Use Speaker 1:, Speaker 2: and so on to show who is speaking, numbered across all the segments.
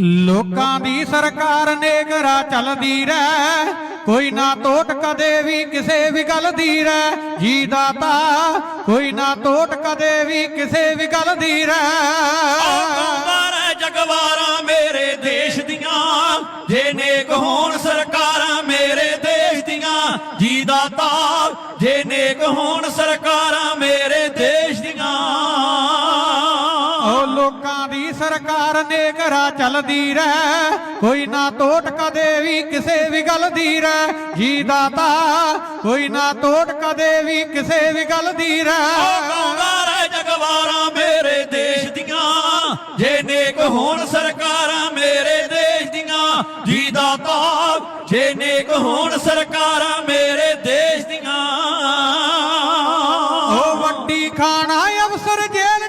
Speaker 1: ਲੋਕਾਂ ਦੀ ਸਰਕਾਰ ਨੇਗਰਾ ਚੱਲਦੀ ਰਹਿ। ਕੋਈ ਨਾ ਟੋਟ ਕਦੇ ਵੀ ਕਿਸੇ ਵੀ ਗੱਲ ਦੀ ਰਹਿ। ਜੀ ਦਾਤਾ, ਕੋਈ ਨਾ ਟੋਟ ਕਦੇ ਵੀ ਕਿਸੇ ਵੀ ਗੱਲ ਦੀ ਰਹਿ।
Speaker 2: ਮਾਰੇ ਜਗਵਾਰਾਂ ਮੇਰੇ ਦੇਸ਼ ਦੀਆਂ। ਜੇ ਨੇਕ ਹੋਣ ਸਰਕਾਰਾਂ ਮੇਰੇ ਦੇਸ਼ ਦੀਆਂ। ਜੀ ਦਾਤਾ, ਜੇ ਨੇਕ ਹੋਣ ਸਰਕਾਰਾਂ
Speaker 1: ਸਰਕਾਰ ਨੇਗਰਾ ਚੱਲਦੀ ਰਹਿ। ਕੋਈ ਨਾ ਟੋਟ ਕਦੇ ਵੀ ਕਿਸੇ ਵੀ ਗੱਲ ਦੀ ਰਹਿ। ਜੀ ਦਾਤਾ ਕੋਈ ਨਾ ਟੋਟ ਕਦੇ ਵੀ ਕਿਸੇ ਵੀ ਗੱਲ ਦੀ ਰਹਿ।
Speaker 2: ਗਾਉਂਦਾ ਰਹਿ ਜਗਵਾਰਾਂ ਮੇਰੇ ਦੇਸ਼ ਦੀਆਂ। ਜੇ ਨੇਕ ਹੋਣ ਸਰਕਾਰਾਂ ਮੇਰੇ ਦੇਸ਼ ਦੀਆਂ। ਜੀ ਦਾਤਾ ਜੇ ਨੇਕ ਹੋਣ ਸਰਕਾਰਾਂ ਮੇਰੇ ਦੇਸ਼ ਦੀਆਂ।
Speaker 1: ਓ ਵੱਡੀ ਖਾਣਾ ਅਫਸਰ ਜੇਲ੍ਹ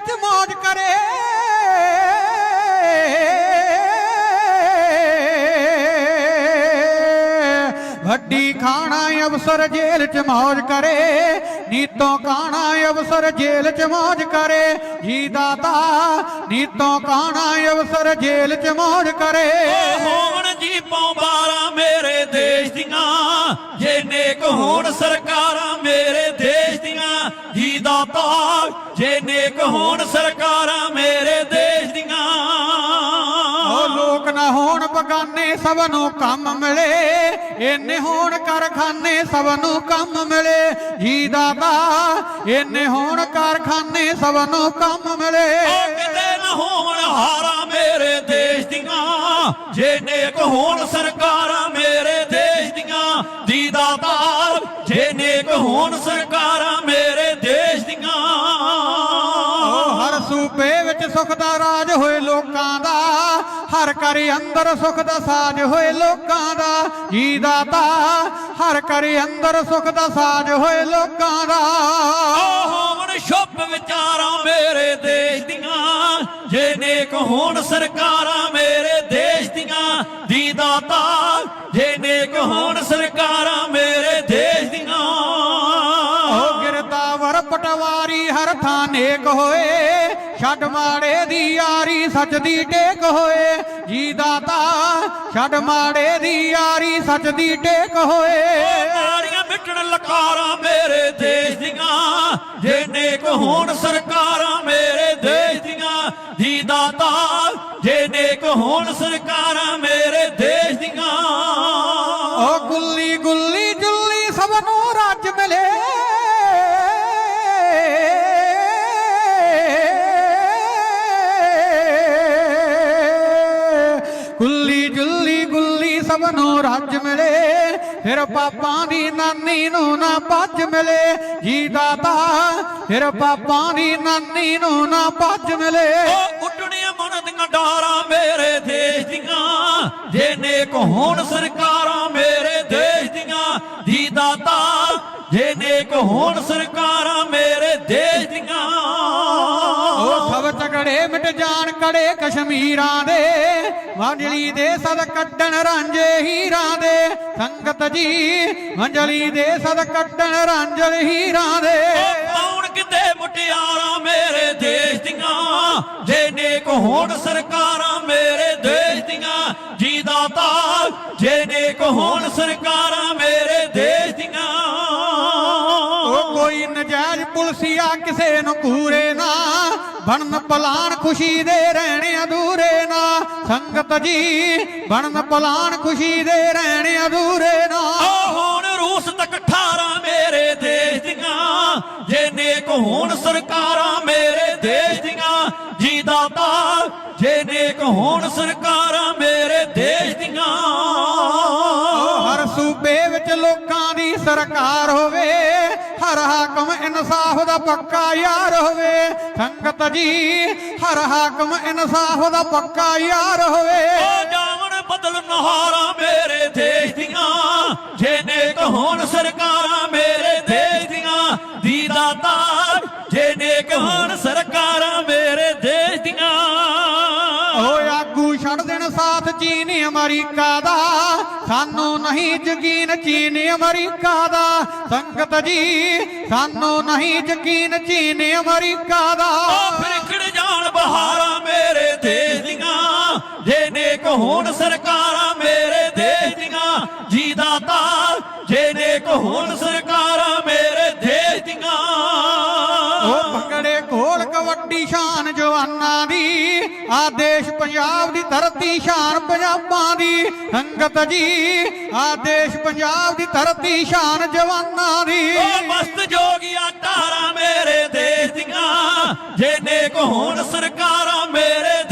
Speaker 1: ਵੱਡੀ ਖਾਣਾ ਅਵਸਰ ਜੇਲ ਚ ਮੌਜ ਕਰੇ, ਨੀਤੋਂ ਕਾਣਾ ਅਵਸਰ ਜੇਲ ਚ ਮੌਜ ਕਰੇ, ਜੀ ਦਾਤਾ, ਨੀਤੋਂ ਕਾਣਾ ਅਵਸਰ ਜੇਲ ਚ ਮੌਜ ਕਰੇ।
Speaker 2: ਹੋਣ ਜੀ ਪੌ ਬਾਰਾ ਮੇਰੇ ਦੇਸ਼ ਦੀਆਂ ਜੇ ਨੇਕ ਹੋਣ ਸਰਕਾਰਾਂ ਮੇਰੇ ਦੇਸ਼ ਦੀਆਂ, ਜੀ ਦਾਤਾ ਜੇ ਨੇਕ ਹੋਣ ਸਰਕਾਰਾਂ
Speaker 1: ਸਭ ਨੂੰ ਕੰਮ ਮਿਲੇ। ਇੰਨੇ ਹੋਣ ਕਾਰਖਾਨੇ ਸਭ ਨੂੰ ਕੰਮ ਮਿਲੇ। ਜੀ ਦਾਦਾ ਇੰਨੇ ਹੋਣ ਕਾਰਖਾਨੇ ਸਭ ਨੂੰ ਕੰਮ ਮਿਲੇ।
Speaker 2: ਉਹ ਕਿਤੇ ਨਾ ਹੋਣ ਹਾਰਾਂ ਮੇਰੇ ਦੇਸ਼ ਦੀਆਂ। ਜੇ ਨੇਕ ਹੋਣ ਸਰਕਾਰਾਂ ਮੇਰੇ
Speaker 1: ਸੂਬੇ ਵਿੱਚ ਸੁਖ ਦਾ ਰਾਜ ਹੋਏ ਲੋਕਾਂ ਦਾ, ਹਰ ਘਰ ਅੰਦਰ ਸੁਖ ਦਾ ਸਾਜ ਹੋਏ ਲੋਕਾਂ ਦਾ, ਜੀ ਦਾਤਾ ਹਰ ਘਰ ਅੰਦਰ ਸੁਖ ਦਾ ਸਾਜ ਹੋਏ ਲੋਕਾਂ ਦਾ।
Speaker 2: ਹੋਣ ਸ਼ੁਭ ਵਿਚਾਰਾਂ ਮੇਰੇ ਦੇਸ਼ ਦੀਆਂ ਜੇ ਨੇਕ ਹੋਣ ਸਰਕਾਰਾਂ ਮੇਰੇ ਦੇਸ਼ ਦੀਆਂ ਦੀ ਦਾਤਾ ਜੇ ਨੇਕ ਹੋਣ
Speaker 1: ਛੱਡ ਮਾੜੇ ਦੀ ਯਾਰੀ ਸੱਚ ਦੀ ਟੇਕ ਹੋਏ। ਜੀ ਦਾਤਾ ਛੱਡ ਮਾੜੇ ਦੀ ਯਾਰੀ ਸੱਚ ਦੀ ਟੇਕ ਹੋਏ।
Speaker 2: ਮਾੜੀਆਂ ਮਿਟਣ ਲਕਾਰਾਂ ਮੇਰੇ ਦੇਸ਼ ਦੀਆਂ ਜੇ ਨੇਕ ਹੋਣ ਸਰਕਾਰਾਂ ਮੇਰੇ ਦੇਸ਼ ਦੀਆਂ। ਦੀ ਦਾਤਾ ਜੇ ਨੇਕ ਹੋਣ ਸਰਕਾਰਾਂ ਮੇਰੇ ਦੇਸ਼ ਦੀਆਂ।
Speaker 1: ਓ ਗੁੱਲੀ ਗੁੱਲੀ ਜੁੱਲੀ ਸਭ ਨੂੰ ਰੱਜ ਮਿਲੇ। ਗੁੱਲੀ ਜੁੱਲੀ ਗੁੱਲੀ ਸਭ ਨੂੰ ਰੱਜ ਮਿਲੇ। ਫਿਰ ਪਾਪਾਂ ਦੀ ਨਾਨੀ ਨੂੰ ਨਾ ਭੱਜ ਮਿਲੇ। ਜੀ ਦਾਤਾ ਫਿਰ ਪਾਪਾਂ ਦੀ ਨਾਨੀ ਨੂੰ ਨਾ ਭੱਜ ਮਿਲੇ।
Speaker 2: ਉਹ ਉੱਡਣੀਆਂ ਮਨ ਦੀਆਂ ਡਾਰਾਂ ਮੇਰੇ ਦੇਸ਼ ਦੀਆਂ। ਜੇ ਨੇਕ ਹੋਣ ਸਰਕਾਰਾਂ ਮੇਰੇ ਦੇਸ਼ ਦੀਆਂ। ਜੀ ਦਾਤਾ ਜੇ ਨੇਕ ਹੋਣ ਸਰਕਾਰਾਂ ਮੇਰੇ
Speaker 1: ਝਗੜੇ ਕੜੇ ਕਸ਼ਮੀਰਾਂ ਦੇ ਵਾਂਜਲੀ ਦੇ ਸਦ ਕੱਢਣ ਰਾਂਝੇ ਹੀਰਾਂ ਦੇ। ਸੰਗਤ ਜੀ ਵਾਂਜਲੀ ਦੇ ਸਦ ਕੱਢਣ ਰਾਂਝਲ ਹੀਰਾਂ ਦੇ।
Speaker 2: ਕੌਣ ਕਿਤੇ ਮੁਟਿਆਰਾਂ ਮੇਰੇ ਦੇਸ਼ ਦੀਆਂ? ਜੇ ਨੇਕ ਹੋਣ ਸਰਕਾਰਾਂ ਮੇਰੇ ਦੇਸ਼ ਦੀਆਂ। ਜੀ ਦਾਤਾ ਜੇ ਨੇਕ ਹੋਣ ਸਰਕਾਰਾਂ
Speaker 1: ਨਜਾਇਜ਼ ਪੁਲਸੀਆ ਕਿਸੇ ਨੂੰ ਕੂਰੇ ਨਾ। ਬਣਨ ਪਲਾਨ ਖੁਸ਼ੀ ਦੇ ਰਹਿਣੇ ਅਧੂਰੇ ਨਾ। ਸੰਗਤ ਜੀ ਬਣਨ ਪਲਾਨ ਖੁਸ਼ੀ ਦੇ ਰਹਿਣੇ ਅਧੂਰੇ ਨਾ।
Speaker 2: ਹੁਣ ਰੂਸ ਤੱਕ 18 ਮੇਰੇ ਦੇਸ਼ ਦੀਆਂ। ਜੇ ਨੇਕ ਹੋਣ ਸਰਕਾਰਾਂ ਮੇਰੇ ਦੇਸ਼ ਦੀਆਂ। ਜੀ ਦਾਤਾ ਜੇ ਨੇਕ ਹੋਣ ਸਰਕਾਰਾਂ ਮੇਰੇ ਦੇਸ਼ ਦੀਆਂ।
Speaker 1: ਹਰ ਸੂਬੇ ਵਿੱਚ ਲੋਕਾਂ ਦੀ ਸਰਕਾਰ ਹੋਵੇ। ਹਰ ਹਾਕਮ ਇਨਸਾਫ ਦਾ ਪੱਕਾ ਯਾਰ ਹੋਵੇ। ਸੰਗਤ ਜੀ, ਹਰ ਹਾਕਮ ਇਨਸਾਫ ਦਾ ਪੱਕਾ ਯਾਰ ਹੋਵੇ।
Speaker 2: ਓ ਜਾਵਣ ਬਦਲ ਨਹਾਰਾਂ ਮੇਰੇ ਦੇਸ਼ ਦੀਆਂ, ਜੇ ਨੇਕ ਹੋਣ ਸਰਕਾਰਾਂ
Speaker 1: ਚੀਨ ਅਮਰੀਕਾ ਦਾ ਸਾਨੂੰ ਨਹੀਂ ਯਕੀਨ ਚੀਨ ਅਮਰੀਕਾ ਦਾ। ਸੰਗਤ ਜੀ ਸਾਨੂੰ ਨਹੀਂ ਯਕੀਨ ਚੀਨ ਅਮਰੀਕਾ ਦਾ।
Speaker 2: ਉਹ ਫਿਰ ਖਿੜ ਜਾਣ ਬਹਾਰਾਂ ਮੇਰੇ ਦੇਸ਼ ਦੀਆਂ ਜੇ ਨੇਕ ਹੋਣ ਸਰਕਾਰਾਂ ਮੇਰੇ ਦੇਸ਼ ਦੀਆਂ। ਜੀ ਦਾਤਾ ਜੇ ਨੇਕ ਹੋਣ ਸਰਕਾਰਾਂ ਮੇਰੇ ਦੇਸ਼ ਦੀਆਂ।
Speaker 1: ਉਹ ਭੰਗੜੇ ਘੋਲ ਕਬੱਡੀ ਸ਼ਾਨ ਜਵਾਨਾਂ ਦੀ ਆ ਦੇਸ਼ ਪੰਜਾਬ ਦੀ ਧਰਤੀ ਸ਼ਾਨ ਪੰਜਾਬਾਂ ਦੀ, ਸੰਗਤ ਜੀ, ਆ ਦੇਸ਼ ਪੰਜਾਬ ਦੀ ਧਰਤੀ ਸ਼ਾਨ ਜਵਾਨਾਂ ਦੀ।
Speaker 2: ਓ ਮਸਤ ਜੋਗੀਆਂ ਧਾਰਾਂ ਮੇਰੇ ਦੇਸ਼ ਦੀਆਂ ਜੇ ਨੇਕ ਹੋਣ ਸਰਕਾਰਾਂ ਮੇਰੇ